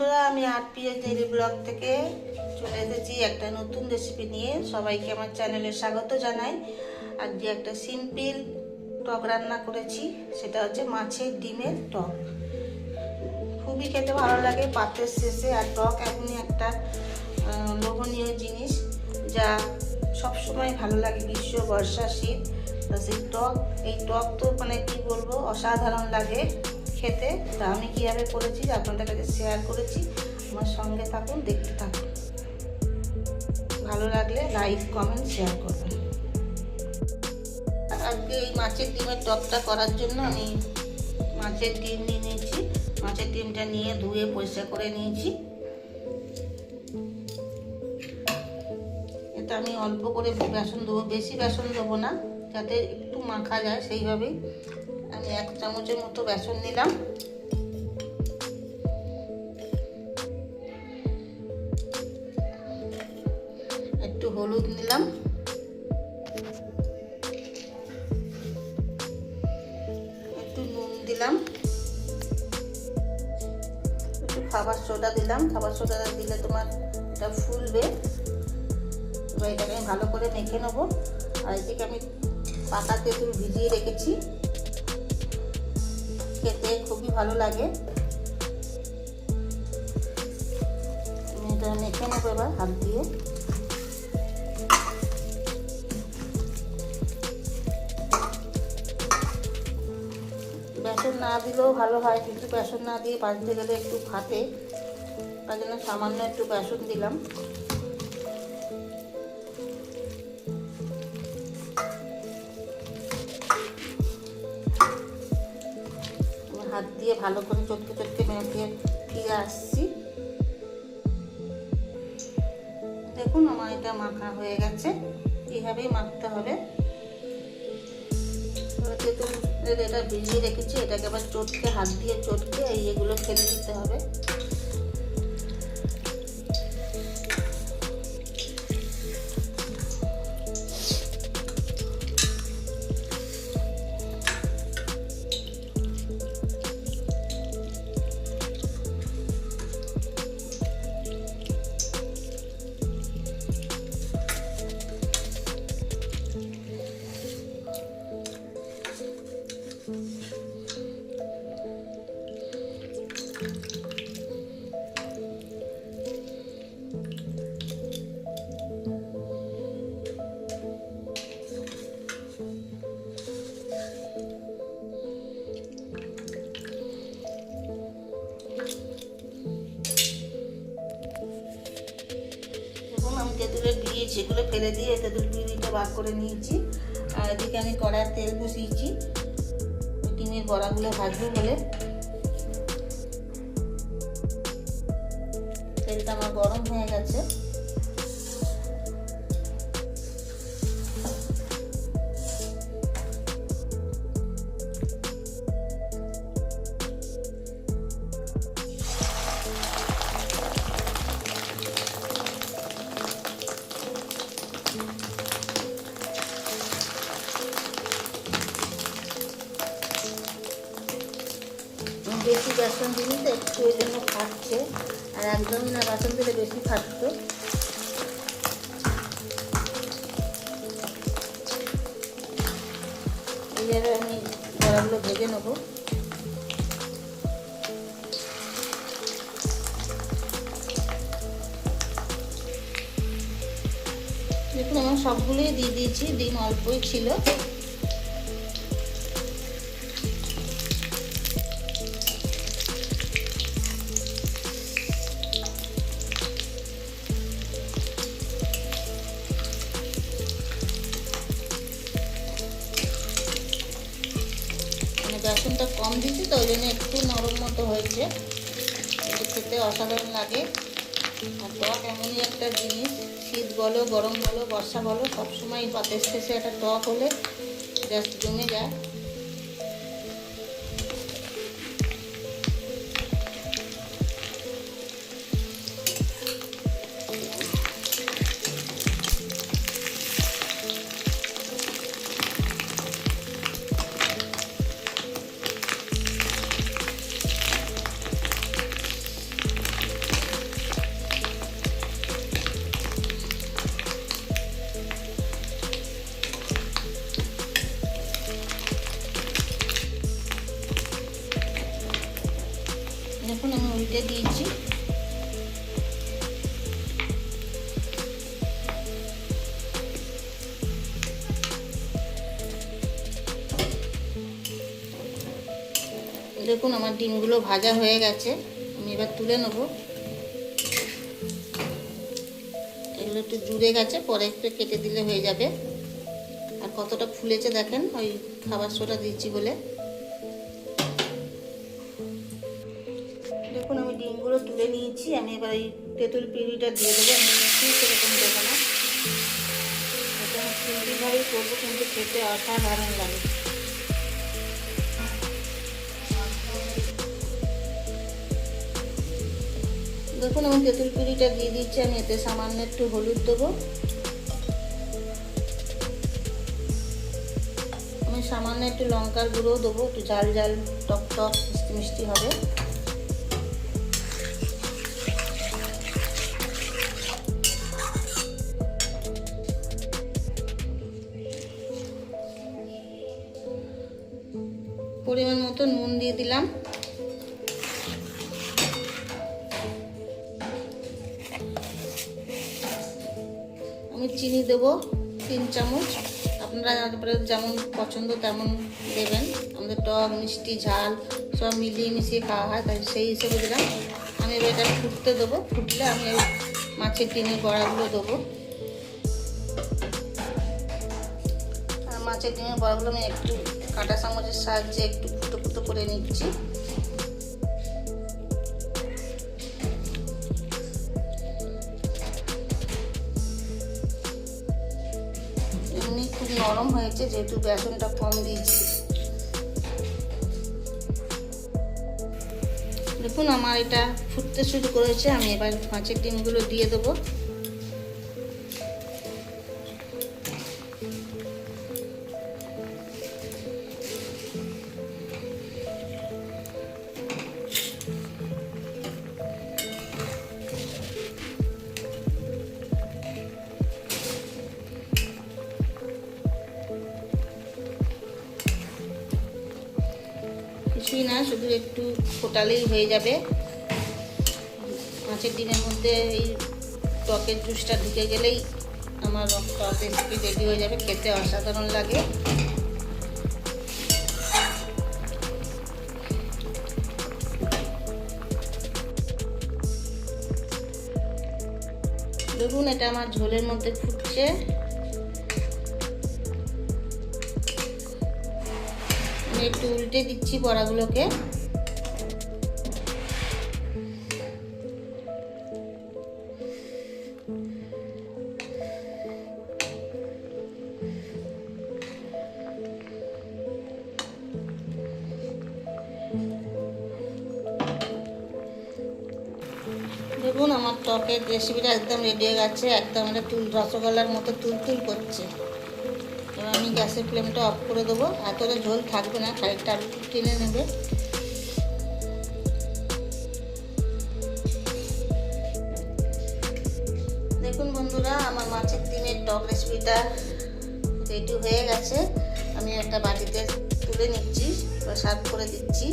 বন্ধুরা, আমি আট পিএস ডেলি ব্লগ থেকে চলে এসেছি একটা নতুন রেসিপি নিয়ে। সবাইকে আমার চ্যানেলে স্বাগত জানাই। আর যে একটা সিম্পল টক রান্না করেছি, সেটা হচ্ছে মাছের ডিমের টক। খুবই খেতে ভালো লাগে, পাতের শেষে। আর টক এমনই একটা লোভনীয় জিনিস, যা সব সময় ভালো লাগে গ্রীষ্ম, বর্ষা, শীত। সেই টক, এই টক তো মানে কি বলব, অসাধারণ লাগে। খেতে, তা আমি কীভাবে করেছি আপনাদের কাছে শেয়ার করেছি, আমার সঙ্গে থাকুন, দেখতে থাকুন। ভালো লাগলে লাইক কমেন্ট শেয়ার করবেন। আজকে এই মাছের ডিমের টকটা করার জন্য আমি মাছের ডিম নিয়ে নিয়েছি। মাছের ডিমটা নিয়ে ধুয়ে পরিষ্কার করে নিয়েছি। এটা আমি অল্প করে বেসন দেবো, বেশি বেসন দেবো না, যাতে একটু মাখা যায় সেইভাবেই। আমি এক চামচের মতো বেসন নিলাম। একটু হলুদ নিলাম। একটু নুন দিলাম। একটু খাবার সোডা দিলাম। খাবার সোডা দিলে তোমার এটা ফুলবে। এবার এটাকে আমি ভালো করে মেখে নেব। আর এদিকে আমি পাতা তেঁতুল ভিজিয়ে রেখেছি। খেতে খুবই ভালো লাগে। এটা মেখে নেব এবার হাত দিয়ে। বেসন না দিলেও ভালো হয়, কিন্তু বেসন না দিয়ে ভাজতে গেলে একটু ফাটে। তার জন্য সামান্য একটু বেসন দিলাম। দিয়ে ভালো করে চটকে চটকে মেখে দিয়ে আসছি। দেখুন আমার এটা মাখা হয়ে গেছে। এইভাবেই মাখতে হবে। যেহেতু এটা ভিজিয়ে রেখেছি, এটাকে আবার চটকে, হাত দিয়ে চটকে এইগুলো ফেলে দিতে হবে। সেগুলো ফেলে দিয়ে তেঁতুল বিড়িটা ভাগ করে নিয়েছি। আর এদিকে আমি কড়ার তেল বসিয়েছি। ডিমের বড়াগুলো ভাজবো বলে। তেলটা আমার গরম হয়ে গেছে। বেসন দিলি তো একটু ওই জন্য খাচ্ছে আর একদমই না, বেসন দিলে বেশি এইভাবে আমি বড়াগুলো ভেজে নেব। দেখুন, আমার সবগুলোই দিয়ে দিয়েছি, ডিম অল্পই ছিল। তো ওই জন্য একটু নরম মতো হয়েছে। খেতে অসাধারণ লাগে। আর টক এমনই একটা জিনিস, শীত বলো, গরম বলো, বর্ষা বলো, সবসময় পাতের শেষে একটা টক হলে জাস্ট জমে যায়। কেটে দিয়েছি। দেখুন, আমার ডিমগুলো ভাজা হয়ে গেছে। আমি এবার তুলে নেব। এগুলো একটু জুড়ে গেছে, পরে একটু কেটে দিলে হয়ে যাবে। আর কতটা ফুলেছে দেখেন, ওই খাবার সোটা দিচ্ছি বলে। আমি তুলে নিয়েছি। আমি এবার এই তেঁতুল পিউরিটা দিয়ে দেবো। আমি সেরকম দেবো না। এটা করব কিন্তু খেতে অসাধারণ লাগে। দেখুন, আমি তেঁতুল পিউরিটা দিয়ে দিচ্ছি। আমি এতে সামান্য একটু হলুদ দেবো। আমি সামান্য একটু লঙ্কার গুঁড়ো দেবো। একটু ঝাল ঝাল, টক টক, মিষ্টি মিষ্টি হবে। পরিমাণ মতো নুন দিয়ে দিলাম। আমি চিনি দেবো তিন চামচ। আপনারা তারপরে যেমন পছন্দ তেমন দেবেন। আমাদের টক, মিষ্টি, ঝাল সব মিলিয়ে মিশিয়ে খাওয়া হয়, তাই সেই হিসেবে দিলাম। আমি এবার এটা ফুটতে দেবো। ফুটলে আমি মাছের টিনের বড়াগুলো দেবো। মাছের ডিমের বড়াগুলো আমি একটু কাঁটা চামচের সাহায্যে একটু ফুটো ফুটো করে নিচ্ছি। এমনি খুব নরম হয়েছে, যেহেতু বেসনটা কম দিয়েছি। দেখুন, আমার এটা ফুটতে শুরু করেছে, আমি এবার মাছের ডিমগুলো দিয়ে দেবো। কিছুই না, শুধু একটু ফোটালেই হয়ে যাবে। মাছের ডিমের মধ্যে এই টকের জুসটা ঢুকে গেলেই আমার টক রেসিপি রেডি হয়ে যাবে, খেতে অসাধারণ লাগে। দেখুন, এটা আমার ঝোলের মধ্যে ফুটছে। একটু উল্টে দিচ্ছি বড়াগুলোকে। দেখুন আমার টকের রেসিপিটা একদম রেডি হয়ে গেছে, একদম এটা তুল রসগোল্লার মতো তুল তুল করছে। আমি গ্যাসের ফ্লেমটা অফ করে দেবো। এতটা ঝোল থাকবে না খানিকটা আলু টেনে নেবে। দেখুন বন্ধুরা, আমার মাছের ডিমের টক রেসিপিটা রেডি হয়ে গেছে। আমি একটা বাটিতে তুলে নিচ্ছি সার্ভ করে দিচ্ছি।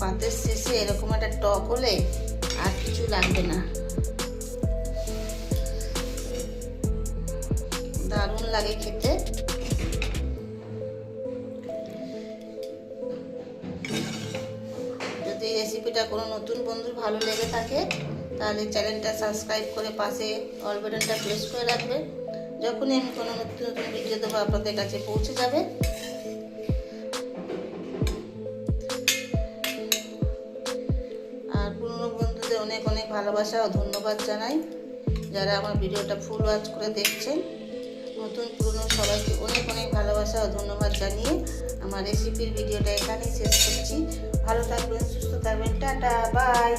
পাতের শেষে এরকম একটা টক হলে আর কিছু লাগবে না। দারুণ লাগে খেতে। যদি রেসিপিটা কোনো নতুন বন্ধুর ভালো লেগে থাকে, তাহলে চ্যানেলটা সাবস্ক্রাইব করে পাশে অল বাটনটা প্রেস করে রাখবেন যখনই আমি কোনো নতুন নতুন ভিডিও দেবো, আপনাদের কাছে পৌঁছে যাবে। আর পুরনো বন্ধুদের অনেক অনেক ভালোবাসা ও ধন্যবাদ জানাই। যারা আমার ভিডিওটা ফুল ওয়াচ করে দেখছেন। নতুন পুরনো সবাইকে অনেক অনেক ভালোবাসা ও ধন্যবাদ জানিয়ে আমার রেসিপির ভিডিওটা এখানেই শেষ করছি। ভালো থাকবেন, সুস্থ থাকবেন, টাটা বাই